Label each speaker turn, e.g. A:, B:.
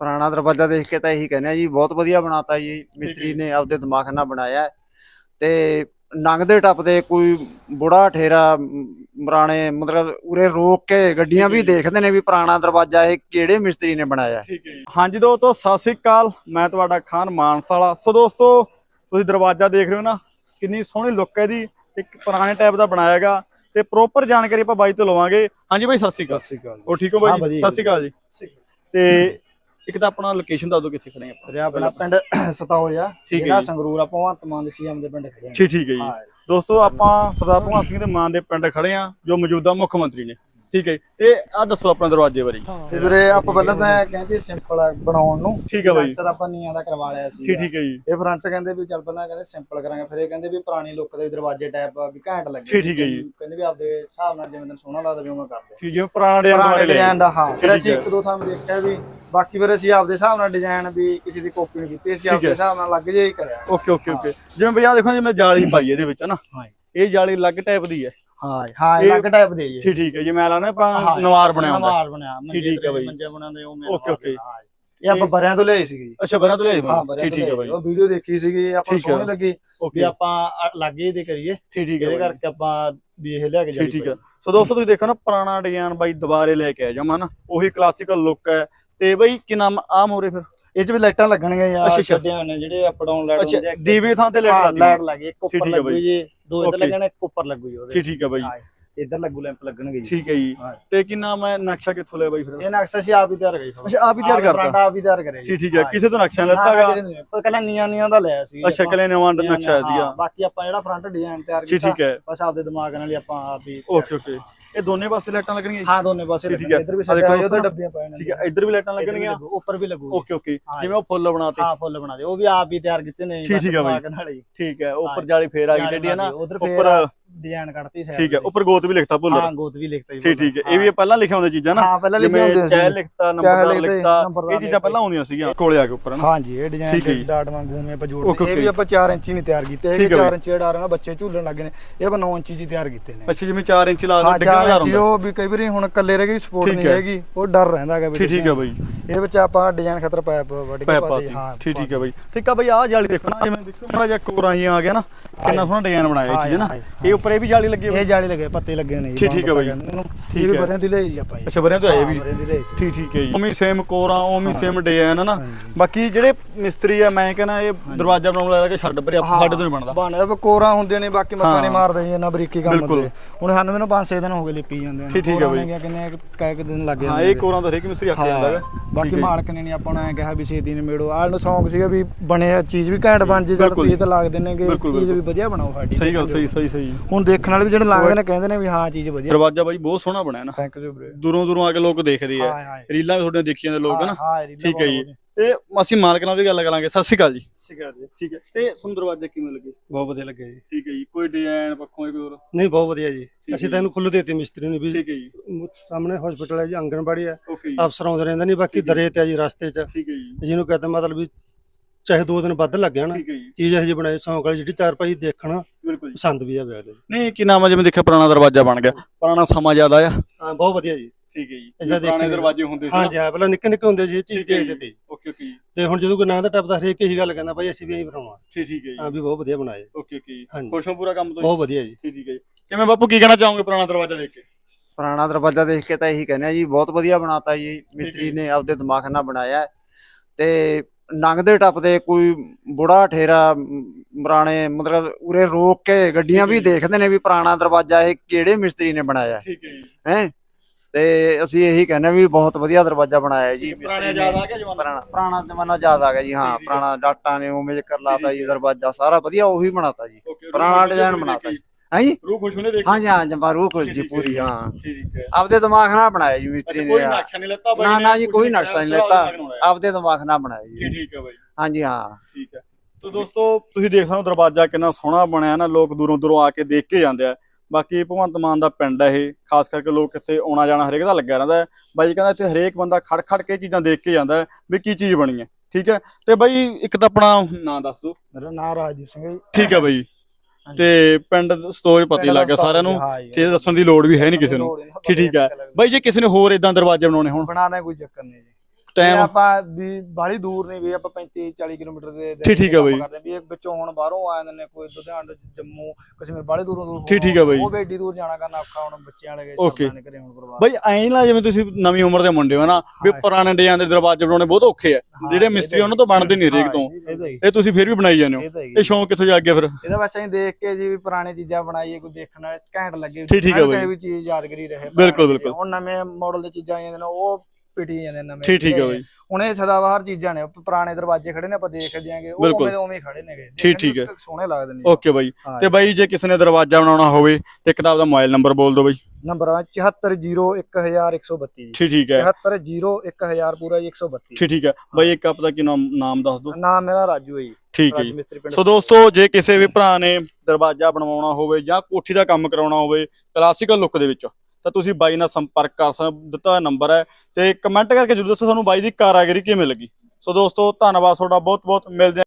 A: ਪੁਰਾਣਾ ਦਰਵਾਜ਼ਾ ਦੇਖ ਕੇ ਤਾਂ ਇਹੀ ਕਹਿੰਦੇ ਆ ਜੀ ਬਹੁਤ ਵਧੀਆ ਬਣਾਤਾ ਜੀ ਮਿਸਤਰੀ ਨੇ ਆਪਦੇ ਦਿਮਾਗ ਨਾਲ ਬਣਾਇਆ। ਤੇ ਲੰਘਦੇ ਟੱਪਦੇ ਕੋਈ ਬੁੜਾ ਠੇਰਾ ਮ, ਮਰਾਣੇ ਮਤਲਬ ਉਰੇ ਰੋਕ ਕੇ ਗੱਡੀਆਂ ਵੀ ਦੇਖਦੇ ਨੇ ਵੀ ਪੁਰਾਣਾ ਦਰਵਾਜ਼ਾ ਇਹ ਕਿਹੜੇ ਮਿਸਤਰੀ ਨੇ ਬਣਾਇਆ
B: ਹਾਂਜੀ ਦੋਸਤੋ ਸਤਿ ਸ੍ਰੀ ਅਕਾਲ। ਮੈਂ ਤੁਹਾਡਾ ਖਾਨ ਮਾਨਸਾਲਾ। ਸੋ ਦੋਸਤੋ ਤੁਸੀਂ ਦਰਵਾਜ਼ਾ ਦੇਖ ਰਹੇ ਹੋ ਨਾ ਕਿੰਨੀ ਸੋਹਣੀ ਲੁੱਕ ਹੈ ਇਹਦੀ। ਇੱਕ ਪੁਰਾਣੇ ਟਾਈਪ ਦਾ ਬਣਾਇਆ ਹੈਗਾ। ਤੇ ਪ੍ਰੋਪਰ ਜਾਣਕਾਰੀ ਆਪਾਂ ਬਾਈ ਤੋਂ ਲਵਾਂਗੇ। ਹਾਂਜੀ ਬਾਈ ਸਤਿ ਸ੍ਰੀ ਅਕਾਲ।
C: ਸ੍ਰੀ ਅਕਾਲ
B: ਉਹ ਠੀਕ ਹੋ ਬਾਈ ਸਤਿ ਸ੍ਰੀ ਅਕਾਲ ਜੀ। ਤੇ ਇੱਕ ਤਾਂ ਆਪਣਾ ਲੋਕੇਸ਼ਨ ਦੱਸ ਦਿਓ ਕਿੱਥੇ ਖੜੇ ਆਪਾਂ।
C: ਰਿਹਾ ਆਪਣਾ ਪਿੰਡ ਸਤੌਜ ਆ
B: ਠੀਕ ਹੈ
C: ਜਿਹੜਾ
B: ਜੀ।
C: ਸੰਗਰੂਰ ਆ ਭਗਵੰਤ ਮਾਨ ਦੇ ਸੀਐਮ ਦੇ ਪਿੰਡ ਖੜੇ ਆ
B: ਠੀਕ ਠੀਕ ਹੈ ਜੀ।
C: ਹਾਂ।
B: ਦੋਸਤੋ ਆਪਾਂ ਸਰਦਾਰ ਭਗਵੰਤ ਸਿੰਘ ਦੇ ਮਾਨ ਦੇ ਪਿੰਡ ਖੜੇ ਆ ਜੋ ਮੌਜੂਦਾ ਮੁੱਖ ਮੰਤਰੀ ਨੇ। ਠੀਕ ਹੈ ਜੀ। ਤੇ ਆ ਦੱਸੋ ਆਪਣਾ ਦਰਵਾਜ਼ੇ ਬਾਰੇ ਜੀ।
C: ਤੇ ਵੀਰੇ ਆਪਾਂ ਪਹਿਲਾਂ ਤਾਂ ਕਹਿੰਦੇ ਸਿੰਪਲ ਬਣਾਉਣ ਨੂੰ।
B: ਠੀਕ ਹੈ ਬਾਈ।
C: ਸਰ ਆਪਾਂ ਨੀਆਂ ਦਾ ਕਰਵਾ ਲਿਆ ਸੀ।
B: ਠੀਕ ਠੀਕ ਹੈ ਜੀ।
C: ਇਹ ਫਰੰਟ ਕਹਿੰਦੇ ਵੀ ਚੱਲ ਪਹਿਲਾਂ ਕਹਿੰਦੇ ਸਿੰਪਲ ਕਰਾਂਗੇ ਫਿਰ ਇਹ ਕਹਿੰਦੇ ਵੀ ਪੁਰਾਣੀ ਲੁੱਕ ਦੇ ਵੀ ਦਰਵਾਜ਼ੇ ਟਾਈਪ ਵੀ ਘੈਂਟ ਲੱਗੇ।
B: ਠੀਕ- ਠੀਕ ਹੈ ਜੀ।
C: ਕਹਿੰਦੇ ਵੀ ਆਪਦੇ ਹਿਸਾਬ ਨਾਲ ਜਿਵੇਂ ਤੈਨੂੰ ਸੋਹਣਾ ਲੱਗਦਾ ਵੀ ਉਵੇਂ ਕਰ ਦੇ
B: ਠੀਕ ਜਿਵੇਂ ਪੁਰਾਣਾ ਡਿਜ਼ਾਈਨ
C: ਪੁਰਾਣੇ
B: ਵਾਲੇ
C: ਡਿਜ਼ਾਈਨ ਦਾ ਹਾਂ। ਫਿਰ ਅਸੀਂ। ਇੱਕ ਦੋ ਥਾਂ ਦੇਖਿਆ ਵੀ ਬਾਕੀ ਫਿਰ ਅਸੀਂ ਆਪਦੇ ਹਿਸਾਬ ਨਾਲ ਡਿਜ਼ਾਈਨ ਵੀ ਕਿਸੇ ਦੀ ਕਾਪੀ ਨਹੀਂ ਕੀਤੀ ਅਸੀਂ ਆਪਦੇ
B: ਹੈ।
C: ਹਿਸਾਬ ਨਾਲ ਲੱਗ ਜੇ ਹੀ ਕਰਿਆ।
B: ਓਕੇ ਓਕੇ ਓਕੇ ਜਿਵੇਂ ਬਈ ਆ ਦੇਖੋ ਜਿਵੇਂ ਜਾਲੀ ਪਾਈ ਇਹਦੇ ਵਿੱਚ ਨਾ?
C: ਹਾਂ।
B: ਇਹ ਜਾਲੀ ਅਲੱਗ ਟਾਈਪ ਦੀ ਹੈ।
C: ਹਾਂ ਹਾਂ ਅਲੱਗ ਟਾਈਪ ਦੇ ਜੀ।
B: ਠੀਕ ਠੀਕ ਹੈ ਜਿਵੇਂ ਮੈਂ ਲਾਣਾ ਆਪਾਂ
C: ਹਾਂ,
B: ਨਵਾਰ ਬਣਿਆ ਹੁੰਦਾ।
C: ਨਵਾਰ ਬਣਿਆ ਮੰਜੇ
B: ਠੀਕ ਹੈ ਬਾਈ।
C: ਮੰਜੇ ਬਣਾਉਂਦੇ ਉਹ
B: ਓਕੇ, ਓਕੇ।
C: ਇਹ ਆਪਾਂ ਬਰਿਆਂ ਤੋਂ ਲਿਆਈ ਸੀਗੀ
B: ਅੱਛਾ ਬਰਾ ਤੋਂ ਲਿਆਈ
C: ਹਾਂ ਬਰਿਆਂ
B: ਠੀਕ ਠੀਕ ਹੈ ਬਾਈ।
C: ਉਹ ਵੀਡੀਓ ਦੇਖੀ ਸੀਗੀ ਆਪਾਂ
B: ਹੈ।
C: ਸੋਹਣੀ ਲੱਗੀ ਵੀ ਆਪਾਂ ਲਾਗੇ ਦੇ ਕਰੀਏ।
B: ਠੀਕ ਠੀਕ ਹੈ
C: ਇਹਦੇ। ਕਰਕੇ ਆਪਾਂ ਵੀ ਇਹ ਲਿਆ ਕੇ
B: ਠੀਕ ਠੀਕ ਹੈ। ਸੋ ਦੋਸਤੋ ਤੁਸੀਂ ਦੇਖੋ ਨਾ ਪੁਰਾਣਾ ਡਿਜ਼ਾਈਨ ਬਾਈ ਦੁਬਾਰੇ ਲੈ ਕੇ ਆ ਜਾਵਾਂ ਨਾ? ਉਹੀ ਕਲਾਸੀਕਲ ਲੁੱਕ ਹੈ। ਤੇ ਬਈ ਕੀ ਨਾਮ ਆ ਮੋਰੇ ਫਿਰ?
C: ਇਹ ਚ ਵੀ ਲਾਈਟਾਂ ਲੱਗਣਗੀਆਂ ਯਾਰ। ਛੱਡਿਆ ਨੇ ਜਿਹੜੇ ਅਪ ਡਾਊਨ ਲਾਈਟ ਹੁੰਦੇ ਆ
B: ਦੀਵੇ ਥਾਂ ਤੇ ਲਾਈਟ
C: ਲਾਈਟ ਲੱਗੀ ਇੱਕ ਉੱਪਰ ਲੱਗੂ। ਜੀ ਦੋ ਇੱਧਰ। ਲੱਗਣੇ ਇੱਕ ਉੱਪਰ ਲੱਗੂ ਜੀ ਉਹਦੇ।
B: ਠੀਕ ਠੀਕ ਹੈ ਬਾਈ।
C: ਇੱਧਰ ਲੱਗੂ ਲੈਂਪ ਲੱਗਣਗੇ ਜੀ।
B: ਠੀਕ ਹੈ ਜੀ। ਤੇ ਕੀ ਨਾਮ ਹੈ? ਨਕਸ਼ਾ ਕਿੱਥੋਂ ਲਿਆ ਬਾਈ ਫਿਰ?
C: ਇਹ ਨਕਸ਼ਾ ਅਸੀਂ ਆਪ ਹੀ ਤਿਆਰ ਕਰੀ
B: ਅੱਛਾ ਆਪ ਹੀ ਤਿਆਰ ਕਰਤਾ।
C: ਆਪ ਹੀ ਤਿਆਰ ਕਰਿਆ ਜੀ।
B: ਠੀਕ ਹੈ। ਕਿਸੇ ਤੋਂ ਨਕਸ਼ਾ
C: ਨਾ,
B: ਲੈਤਾ
C: ਨਾ,
B: ਹੈਗਾ
C: ਕਿਸੇ ਨੇ। ਨਹੀਂ। ਪਰ ਕੱਲਾ ਨੀਆਂ ਨੀਆਂ ਦਾ ਲਿਆ ਸੀ।
B: ਅੱਛਾ। ਕਲੇ ਨਵਾਂ ਨਕਸ਼ਾ ਸੀਗਾ।
C: ਬਾਕੀ ਆਪਾਂ ਜਿਹੜਾ ਫਰੰਟ ਡਿਜ਼ਾਈਨ ਤਿਆਰ ਕੀਤਾ ਬਸ ਆਪਦੇ ਦਿਮਾਗ ਨਾਲ ਹੀ ਆਪਾਂ ਆਪ ਹੀ
B: ਓਕੇ ਓਕੇ। ਇਹ ਦੋਨੇ ਪਾਸੇ ਲਾਈਟਾਂ ਲੱਗਣਗੀਆਂ ਜੀ?
C: ਹਾਂ ਦੋਨੇ ਪਾਸੇ
B: ਠੀਕ ਹੈ।
C: ਇੱਧਰ ਵੀ ਉਧਰ
B: ਦੋਸਤੋ।
C: ਡੱਬੀਆਂ ਪਏ ਨੇ
B: ਠੀਕ ਹੈ ਇੱਧਰ ਵੀ ਲਾਈਟਾਂ ਲੱਗਣਗੀਆਂ
C: ਲੱਗੂ, ਉੱਪਰ ਵੀ ਲੱਗੂ
B: ਓਕੇ ਓਕੇ। ਜਿਵੇਂ ਉਹ ਫੁੱਲ ਬਣਾਤੇ
C: ਹਾਂ ਫੁੱਲ ਬਣਾ ਦੇ ਉਹ ਵੀ ਆਪ ਹੀ ਤਿਆਰ ਕੀਤੇ ਨੇ
B: ਠੀਕ- ਹੈ ਬਾਈ।
C: ਨਾਲ ਹੀ
B: ਠੀਕ ਹੈ ਉੱਪਰ। ਜਾਲੀ ਫੇਰ ਆ ਗਈ ਹੈ ਨਾ ਉੱਪਰ
C: ਡਿਜ਼ਾਈਨ ਕੱਢਤੀ side
B: ਠੀਕ ਹੈ। ਉੱਪਰ ਗੋਤ ਵੀ ਲਿਖਤਾ ਭੁੱਲ
C: ਹਾਂ ਗੋਤ ਵੀ ਲਿਖਤਾ ਜੀ
B: ਠੀਕ ਠੀਕ ਹੈ ਇਹ ਵੀ ਪਹਿਲਾਂ ਲਿਖਿਆ ਹੁੰਦਾ ਚੀਜ਼ਾਂ ਨਾ?
C: ਹਾਂ ਪਹਿਲਾਂ ਲਿਖੇ
B: ਜਿਵੇਂ
C: ਹੁੰਦੇ
B: ਚਹਿ
C: ਸੀ।
B: ਲਿਖਤਾ ਨੰਬਰਦਾਰ
C: ਲਿਖਤੇ,
B: ਲਿਖਤਾ
C: ਨੰਬਰਦਾਰ
B: ਇਹ ਚੀਜ਼ਾਂ ਪਹਿਲਾਂ ਆਉਂਦੀਆਂ ਸੀਗੀਆਂ ਕੋਲੇ ਆ ਕੇ ਉੱਪਰ ਨਾ?
C: ਹਾਂਜੀ ਇਹ ਡਿਜ਼ਾਈਨ
B: ਜੀ।
C: ਡਾਟ ਵਾਂਗੂ ਨੇ ਆਪਾਂ ਜੋੜਦੇ ਇਹ। ਵੀ ਆਪਾਂ 4 ਇੰਚੀ ਨਹੀਂ ਤਿਆਰ ਕੀਤੇ ਇਹ
B: ਹੈ
C: 4 ਇੰਚੀ ਜਿਹੜਾ ਆ ਬੱਚੇ ਝੂਲਣ ਲੱਗੇ ਨੇ ਇਹ ਆਪਾਂ 9 ਇੰਚੀ ਚ ਤਿਆਰ ਕੀਤੇ ਨੇ।
B: ਅੱਛਾ ਜਿਵੇਂ 4 ਇੰਚ ਲਾ ਦੋ ਡਿੱਗਣ
C: 4
B: ਦਾ
C: ਇੰਚੀ
B: ਹੁੰਦਾ।
C: ਉਹ ਵੀ ਕਈ ਵਾਰੀ ਹੁਣ ਕੱਲੇ ਰਹਿ ਗਈ ਸਪੋਰਟ ਨਹੀਂ। ਹੈਗੀ ਉਹ ਡਰ ਰਹਿੰਦਾ ਹੈਗਾ ਵੀ
B: ਠੀਕ ਠੀਕ ਹੈ ਬਾਈ।
C: ਇਹ ਵਿੱਚ ਆਪਾਂ ਡਿਜ਼ਾਈਨ ਖਤਰ ਪਾਇਪ ਵੱਢ ਕੇ
B: ਪਾਤੀ।
C: ਹਾਂ
B: ਠੀਕ ਠੀਕ ਹੈ ਬਾਈ। ਠੀਕ ਆ ਬਾਈ ਆਹ ਜਾਲੀ ਦੇਖੋ ਨਾ ਜਿਵੇਂ ਦੇਖੋ ਮਾੜਾ ਜਿਹਾ ਕੋਰਾਂ ਹੀ ਆ ਗਿਆ ਨਾ ਕਿੰਨਾ ਸੋਹਣਾ ਡਿਜ਼ਾਈਨ ਬਣਾਇਆ ਇਹ ਚੀਜ਼ ਨਾ? ਇਹ ਉੱਪਰ ਇਹ ਵੀ ਜਾਲੀ ਲੱਗੀ ਹੋਈ?
C: ਇਹ ਜਾਲੀ ਲੱਗੇ ਪੱਤੇ ਲੱਗੇ ਨੇ
B: ਠੀਕ- ਠੀਕ ਹੈ ਬਾਈ। ਠੀਕ
C: ਇਹ ਵੀ
B: ਹੈ।
C: ਬਰਿਆਂ ਦੀ ਲਈ ਜੀ ਆਪਾਂ।
B: ਅੱਛਾ ਬਰਿਆਂ ਤੋਂ ਆਏ ਵੀ। ਠੀਕ ਠੀਕ ਹੈ ਜੀ। ਉਮੀ ਸੇਮ ਕੋਰਾਂ ਉਮੀ ਸੇਮ ਡਿਜ਼ਾਈਨ ਹੈ ਨਾ। ਬਾਕੀ ਜਿਹੜੇ ਮਿਸਤਰੀ ਆ ਮੈਂ ਕਹਿੰਦਾ ਇਹ ਦਰਵਾਜ਼ਾ ਬਣਾਉਣ ਲੱਗਾ ਕਿ ਛੱਡ ਪਰੇ ਸਾਡੇ ਤੋਂ ਨਹੀਂ ਬਣਦਾ।
C: ਬਣਿਆ ਵੀ ਕੋਰਾਂ ਹੁੰਦੇ ਨੇ ਬਾਕੀ ਮੱਥਾ। ਨਹੀਂ ਮਾਰਦੇ ਜੀ ਇਹਨਾਂ ਬਰੀਕੀ ਕੰਮ
B: ਬਿਲਕੁਲ।
C: ਦੇ ਹੁਣ ਸਾਨੂੰ ਮੈਨੂੰ 5-6 ਦਿਨ ਹੋ ਗਏ ਲਿਪੀ ਜਾਂਦੇ ਨੇ।
B: ਠੀਕ- ਠੀਕ ਹੈ ਬਾਈ।
C: ਕਿੰਨੇ ਕਾਇ ਕੁ ਦਿਨ ਲੱਗ
B: ਹਾਂ ਇਹ। ਕੋਰਾਂ ਤੋਂ ਹਰੇਕ ਮਿਸਤਰੀ ਆਖਿਆ ਜਾਂਦਾ ਹਾਂ
C: ਬਾਕੀ ਮਾਲਕ ਨੇ ਨਹੀਂ ਆਪਾਂ ਨੂੰ ਐ ਕਿਹਾ ਵੀ ਛੇਤੀ ਨੇ ਮੇੜੋ। ਆਲ ਨੂੰ ਸ਼ੌਂਕ ਸੀਗਾ ਵੀ ਬਣਿਆ ਚੀਜ਼ ਵੀ ਘੈਂਟ ਬਣ ਜੇ ਜਦ
B: ਬਿਲਕੁਲ।
C: ਰੁਪਏ ਤਾਂ ਲੱਗਦੇ ਨੇ ਕਿ
B: ਬਿਲਕੁਲ,
C: ਚੀਜ਼ ਵੀ। ਵਧੀਆ ਬਣਾਓ ਸਾਡੀ
B: ਸਹੀ ਗੱਲ ਸਹੀ ਸਹੀ ਸਹੀ।
C: ਹੁਣ ਦੇਖਣ ਵਾਲੇ ਵੀ ਜਿਹੜੇ ਲੰਘਦੇ ਨੇ ਕਹਿੰਦੇ ਨੇ ਵੀ ਹਾਂ ਚੀਜ਼ ਵਧੀਆ।
B: ਦਰਵਾਜ਼ਾ ਬਾਈ ਬਹੁਤ ਸੋਹਣਾ ਬਣਿਆ ਨਾ।
C: ਥੈਂਕ ਯੂ ਵੀਰੇ।
B: ਦੂਰੋਂ ਦੂਰੋਂ ਆ ਕੇ ਲੋਕ ਦੇਖਦੇ ਆ। ਰੀਲਾਂ ਵੀ ਤੁਹਾਡੀਆਂ ਦੇਖੀਆਂ ਦੇ ਲੋਕ ਨਾ?
C: ਹਾਂ ਰੀਲਾਂ
B: ਠੀਕ ਹੈ ਜੀ। ਤੇ ਅਸੀਂ ਮਾਲਕ ਨਾਲ ਵੀ ਗੱਲ ਕਰਾਂਗੇ। ਸਤਿ ਸ਼੍ਰੀ ਅਕਾਲ ਜੀ।
D: ਸਿਕਰ ਜੀ।
B: ਠੀਕ ਹੈ। ਤੇ ਤੁਹਾਨੂੰ ਦਰਵਾਜ਼ਾ ਕਿਵੇਂ ਲੱਗੇ?
D: ਬਹੁਤ ਵਧੀਆ ਲੱਗਿਆ ਜੀ।
B: ਠੀਕ ਹੈ ਜੀ। ਕੋਈ ਡਿਜ਼ਾਈਨ ਪੱਖੋਂ ਕੋਈ ਹੋਰ?
D: ਨਹੀਂ ਬਹੁਤ ਵਧੀਆ ਜੀ। ਅਸੀਂ। ਤਾਂ ਇਹਨੂੰ ਖੁੱਲ੍ਹ ਦੇਤੀ ਮਿਸਤਰੀ ਨੂੰ ਵੀ।
B: ਠੀਕ ਹੈ ਜੀ।
D: ਮੁ- ਸਾਹਮਣੇ ਹਸਪੀਟਲ ਹੈ ਜੀ ਆਂਗਣਵਾੜੀ ਹੈ।
B: ਓਕੇ ਜੀ।
D: ਅਫਸਰ ਆਉਂਦੇ ਰਹਿੰਦੇ ਨਹੀਂ ਬਾਕੀ। ਦਰੇ ਤੇ ਆ ਜੀ ਰਸਤੇ 'ਚ।
B: ਠੀਕ ਹੈ ਜੀ।
D: ਜਿਹਨੂੰ ਕਹਿੰਦੇ ਮਤਲਬ ਵੀ ਚਾਹੇ ਦੋ ਦਿਨ ਵੱਧ ਲੱਗ ਜਾਣ
B: ਠੀਕ ਹੈ ਜੀ।
D: ਚੀਜ਼ ਇਹੋ ਜਿਹੀ ਬਣਾਈ ਸੌਂਕ ਵਾਲੀ ਜਿਹੜੀ ਚਾਰ ਭਾਈ ਦੇਖਣ।
B: ਬਿਲਕੁਲ ਜੀ।
D: ਪਸੰਦ ਵੀ ਅਗਲੇ ਨੂੰ।
B: ਨਹੀਂ ਕੀ ਨਾਮ ਜਿਵੇਂ ਦੇਖਿਆ ਪੁਰਾਣਾ ਦਰਵਾਜ਼ਾ ਬਣ ਗਿਆ। ਪੁਰਾਣਾ ਸਮਾਂ ਜ਼ਿਆਦਾ ਆ।
D: ਹਾਂ ਬਹੁਤ ਵਧੀਆ ਜੀ।
B: ਠੀਕ ਹੈ ਜੀ
D: ਇੱਦਾਂ
B: ਪੁਰਾਣੇ
D: ਦੇਖੇ
B: ਦਰਵਾਜ਼ੇ ਹੁੰਦੇ ਸੀ
D: ਹਾਂ ਜੀ ਹਾਂ ਪਹਿਲਾਂ ਨਿੱਕੇ ਨਿੱਕੇ ਹੁੰਦੇ ਸੀ ਇਹ ਚੀਜ਼
B: ਹੈ
D: ਦੇਖਦੇ। ਤੇ।
B: ਓਕੇ ਓਕੇ
D: ਤੇ ਹੁਣ ਜਦੋਂ ਕੋਈ ਨਾਂ ਦਾ ਟੱਪਦਾ ਹਰੇਕ ਇਹੀ ਗੱਲ ਕਹਿੰਦਾ ਭਾਈ ਅਸੀਂ ਵੀ ਇਹੀ ਬਣਾਉਣਾ।
B: ਠੀਕ ਠੀਕ ਹੈ
D: ਹਾਂ
B: ਜੀ
D: ਵੀ ਬਹੁਤ ਵਧੀਆ ਬਣਾਏ
B: ਓਕੇ ਓਕੇ
D: ਹਾਂਜੀ।
B: ਖੁਸ਼ ਹੋ ਪੂਰਾ ਕੰਮ ਤੋਂ ਜੀ?
D: ਬਹੁਤ ਵਧੀਆ ਜੀ।
B: ਠੀਕ ਠੀਕ ਹੈ ਜੀ। ਕਿਵੇਂ ਬਾਪੂ ਕੀ ਕਹਿਣਾ ਚਾਹੋਗੇ ਪੁਰਾਣਾ ਦਰਵਾਜ਼ਾ ਦੇਖ ਕੇ?
A: ਪੁਰਾਣਾ ਦਰਵਾਜ਼ਾ ਦੇਖ ਕੇ ਤਾਂ ਇਹੀ ਕਹਿੰਦੇ ਆ ਜੀ ਬਹੁਤ ਵਧੀਆ ਬਣਾਤਾ ਜੀ ਮਿਸਤਰੀ ਨੇ ਆਪਦੇ ਦਿਮਾਗ ਨਾਲ ਬਣਾਇਆ। ਹੈ। ਤੇ ਲੰਘਦੇ ਟੱਪਦੇ ਕੋਈ ਬੁੜਾ ਠੇਰਾ ਮ, ਮਰਾਣੇ ਮਤਲਬ ਉਰੇ ਰੋਕ ਕੇ ਗੱਡੀਆਂ ਵੀ
B: ਹੈ।
A: ਦੇਖਦੇ ਨੇ ਵੀ ਪੁਰਾਣਾ ਦਰਵਾਜ਼ਾ ਇਹ ਕਿਹੜੇ ਮਿਸਤਰੀ ਨੇ ਬਣਾਇਆ।
B: ਠੀਕ ਹੈ ਜੀ।
A: ਹੈ? ਤੇ ਅਸੀਂ ਇਹੀ ਕਹਿੰਦੇ ਆ ਵੀ ਬਹੁਤ ਵਧੀਆ ਦਰਵਾਜ਼ਾ ਬਣਾਇਆ ਹੈ ਜੀ
B: ਪੁਰਾਣੇ ਆ ਗਿਆ ਜਮਾਨਾ?
A: ਪੁਰਾਣਾ ਪੁਰਾਣਾ ਜ਼ਮਾਨਾ ਯਾਦ ਆ ਗਿਆ ਜੀ ਹਾਂ
B: ਹੈ ਜੀ।
A: ਪੁਰਾਣਾ ਡਾਟਾ ਨੇ ਉਵੇਂ ਕਰ ਲਾਤਾ ਜੀ ਦਰਵਾਜ਼ਾ ਸਾਰਾ ਵਧੀਆ ਉਹੀ ਬਣਾਤਾ ਜੀ। ਪੁਰਾਣਾ ਡਿਜ਼ਾਈਨ ਬਣਾਤਾ ਜੀ। ਹੈ ਜੀ?
B: ਰੂਹ ਖੁਸ਼ ਹੋਣੇ ਦੇਖ?
A: ਹਾਂ ਜੀ ਹਾਂ ਜਮਾ ਰੂਹ ਖੁਸ਼ ਜੀ
B: ਹੈ
A: ਪੂਰੀ
B: ਜੀ।
A: ਹਾਂ।
B: ਠੀਕ ਹੈ।
A: ਆਪਦੇ ਦਿਮਾਗ ਨਾਲ ਬਣਾਇਆ ਜੀ ਮਿਸਤਰੀ ਨੇ
B: ਕੋਈ
A: ਹਾਂ।
B: ਨਕਸ਼ਾ ਨਹੀਂ ਲੱਤਾ ਬਾਈ
A: ਨਾ
B: ਨੇ,
A: ਜੀ ਕੋਈ ਨਕਸ਼ਾ ਨਹੀਂ ਲੈਤਾ। ਆਪਦੇ ਦਿਮਾਗ ਨਾਲ ਬਣਾਇਆ ਜੀ
B: ਠੀਕ ਹੈ ਬਾਈ।
A: ਹਾਂਜੀ ਹਾਂ।
B: ਠੀਕ ਹੈ। ਤੋ ਦੋਸਤੋ ਤੁਸੀਂ ਦੇਖ ਸਕਦੇ ਹੋ ਦਰਵਾਜ਼ਾ ਕਿੰਨਾ ਸੋਹਣਾ ਬਣਿਆ ਨਾ ਲੋਕ ਦੂਰੋਂ ਦੂਰੋਂ ਆ ਕੇ ਦੇਖ ਕੇ ਜਾਂਦੇ ਆ। ਬਾਕੀ ਭਗਵੰਤ ਮਾਨ ਦਾ ਪਿੰਡ ਹੈ ਇਹ ਖਾਸ ਕਰਕੇ ਲੋਕ ਇੱਥੇ ਆਉਣਾ ਜਾਣਾ ਹਰੇਕ ਦਾ ਲੱਗਿਆ ਰਹਿੰਦਾ ਹੈ। ਬਾਈ ਕਹਿੰਦਾ ਇੱਥੇ ਹਰੇਕ ਬੰਦਾ ਖੜ ਖੜ ਕੇ ਚੀਜ਼ਾਂ ਦੇਖ ਕੇ ਜਾਂਦਾ ਹੈ ਵੀ ਕੀ ਚੀਜ਼ ਬਣੀ ਹੈ ਠੀਕ ਹੈ? ਤੇ ਬਾਈ ਇੱਕ ਤਾਂ ਆਪਣਾ ਨਾਂ ਦੱਸ ਦਿਓ।
C: ਮੇਰਾ ਨਾਮ ਰਾਜਦੀਪ ਸਿੰਘ ਹੈ।
B: ਠੀਕ ਹੈ ਬਾਈ। ਤੇ ਪਿੰਡ ਸਤੋਜ ਪਤੀ ਲੱਗ ਗਿਆ ਸਾਰਿਆਂ ਨੂੰ। ਤੇ ਦੱਸਣ ਦੀ ਲੋੜ ਵੀ ਹੈ ਨਹੀਂ ਕਿਸੇ ਨੂੰ। ਠੀਕ ਠੀਕ ਹੈ। ਬਾਈ ਜੇ ਕਿਸੇ ਨੇ ਹੋਰ ਇਦਾਂ ਦਰਵਾਜ਼ੇ ਬਣਾਉਣੇ ਹੋਣ।
C: ਬਣਾਉਣਾ ਕੋਈ ਚੱਕਰ ਨਹੀਂ ਜੀ।
B: ਟਾਈਮ
C: ਆਪਾਂ ਵੀ ਬਾਹਲੀ ਦੂਰ ਨਹੀਂ ਵੀ ਆਪਾਂ 35 40 ਕਿਲੋਮੀਟਰ ਦੇ
B: ਠੀਕ- ਠੀਕ ਆ ਬਾਈ।
C: ਵੀ ਇਹ ਵਿੱਚੋਂ ਹੁਣ ਬਾਹਰੋਂ ਆ ਜਾਂਦੇ ਨੇ ਕੋਈ ਲੁਧਿਆਣਾ ਜੰਮੂ ਕਸ਼ਮੀਰ ਬਾਹਲੇ ਦੂਰੋਂ ਦੂਰ
B: ਠੀਕ- ਠੀਕ ਆ ਬਾਈ।
C: ਉਹ ਵੀ ਏਡੀ ਦੂਰ ਜਾਣਾ ਕਰਨਾ ਔਖਾ ਹੁਣ ਬੱਚਿਆਂ ਵਾਲੇ
B: Okay।
C: ਨੇ ਘਰੇ ਹੁਣ ਪਰਿਵਾਰ
B: ਬਾਈ ਐਂ ਨਾ ਜਿਵੇਂ ਤੁਸੀਂ ਨਵੀਂ ਉਮਰ ਦੇ ਮੁੰਡੇ ਹੋ ਨਾ ਵੀ। ਪੁਰਾਣੇ ਡਿਜ਼ਾਈਨ ਦੇ ਦਰਵਾਜ਼ੇ ਬਣਾਉਣੇ ਬਹੁਤ ਔਖੇ ਆ ਜਿਹੜੇ ਮਿਸਤਰੀ ਉਹਨਾਂ ਤੋਂ ਬਣਦੇ ਨਹੀਂ ਹਰੇਕ
C: ਹਾਂ,
B: ਤੋਂ
C: ਇਹ
B: ਤੁਸੀਂ ਫਿਰ ਵੀ ਬਣਾਈ ਜਾਂਦੇ ਹੋ
C: ਇਹ
B: ਸ਼ੌਂਕ ਕਿੱਥੋਂ ਜਾ ਗਿਆ ਫਿਰ
C: ਇਹਦਾ ਬਸ ਅਸੀਂ ਦੇਖ ਕੇ ਜੀ ਵੀ ਪੁਰਾਣੀ ਚੀਜ਼ਾਂ ਬਣਾਈਏ ਕੋਈ ਦੇਖਣ ਵਾਲੇ ਘੈਂਟ ਲੱਗੇ
B: ਠੀਕ- ਠੀਕ ਆ ਬਾਈ।
C: ਵੀ ਚੀਜ਼ ਯਾਦਗਰੀ ਰਹੇ
B: ਬਿਲਕੁਲ, ਬਿਲਕੁਲ।
C: ਹੁਣ ਨਵੇਂ ਮਾਡਲ ਦੇ ਚੀਜ਼ਾਂ ਆਈਆਂ ਨੇ ਉਹ ਪਿਟੀ ਜਾਂਦੇ ਨਵੇਂ
B: ਠੀਕ ਠੀਕ ਹੈ। ਬਾਈ।
C: ਹੁਣ ਇਹ ਸਦਾਬਹਾਰ ਚੀਜ਼ਾਂ ਨੇ ਪੁਰਾਣੇ ਦਰਵਾਜ਼ੇ ਖੜੇ ਨੇ ਆਪਾਂ ਦੇਖ ਦਿਆਂਗੇ ਉਹ। ਉਵੇਂ ਦੇ ਉਵੇਂ ਹੀ ਖੜੇ ਨੇਗੇ।
B: ਠੀਕ- ਠੀਕ
C: ਨੂੰ ਸੋਹਣੇ ਲੱਗਦੇ ਨੇ।
B: Okay bye.
C: ਹਾਂ।
B: ਤੇ ਬਾਈ ਜੇ ਕਿਸੇ ਨੇ ਦਰਵਾਜ਼ਾ ਬਣਾਉਣਾ ਹੋਵੇ ਤੇ ਕਿਤਾਬ ਦਾ ਮੋਬਾਈਲ ਨੰਬਰ ਬੋਲ ਦਿਓ ਬਾਈ।
C: ਨੰਬਰ ਆ 74011132 ਜੀ
B: ਠੀਕ ਠੀਕ ਹੈ।
C: 74011000 ਪੂਰਾ ਜੀ 132
B: ਠੀਕ ਠੀਕ ਹੈ। ਬਾਈ ਇੱਕ ਆਪ ਦਾ ਕੀ ਨਾਮ ਨਾਮ ਦੱਸ ਦਿਓ।
C: ਨਾਮ ਮੇਰਾ ਰਾਜੂ ਹੈ ਜੀ।
B: ਠੀਕ ਹੈ ਜੀ। ਸੋ ਦੋਸਤੋ ਜੇ ਕਿਸੇ ਵੀ ਭਰਾ ਨੇ ਦਰਵਾਜ਼ਾ ਬਣਵਾਉਣਾ ਹੋਵੇ ਜਾਂ ਕੋਠੀ ਦਾ ਕੰਮ ਕਰਾਉਣਾ ਹੋਵੇ ਕਲਾਸੀਕਲ ਲੁੱਕ ਦੇ ਵਿੱਚ। ਤਾਂ ਤੁਸੀਂ ਬਾਈ ਨਾਲ ਸੰਪਰਕ ਕਰ ਸਕਦੇ ਦਿੱਤਾ ਨੰਬਰ ਹੈ ਤੇ ਕਮੈਂਟ ਕਰਕੇ ਜਰੂਰ ਦੱਸੋ ਤੁਹਾਨੂੰ ਬਾਈ ਦੀ ਕਾਰਾਗਰੀ ਕਿਵੇਂ ਲੱਗੀ। ਸੋ ਦੋਸਤੋ, ਧੰਨਵਾਦ ਤੁਹਾਡਾ ਬਹੁਤ ਬਹੁਤ ਮਿਲਦੇ ਹਾਂ।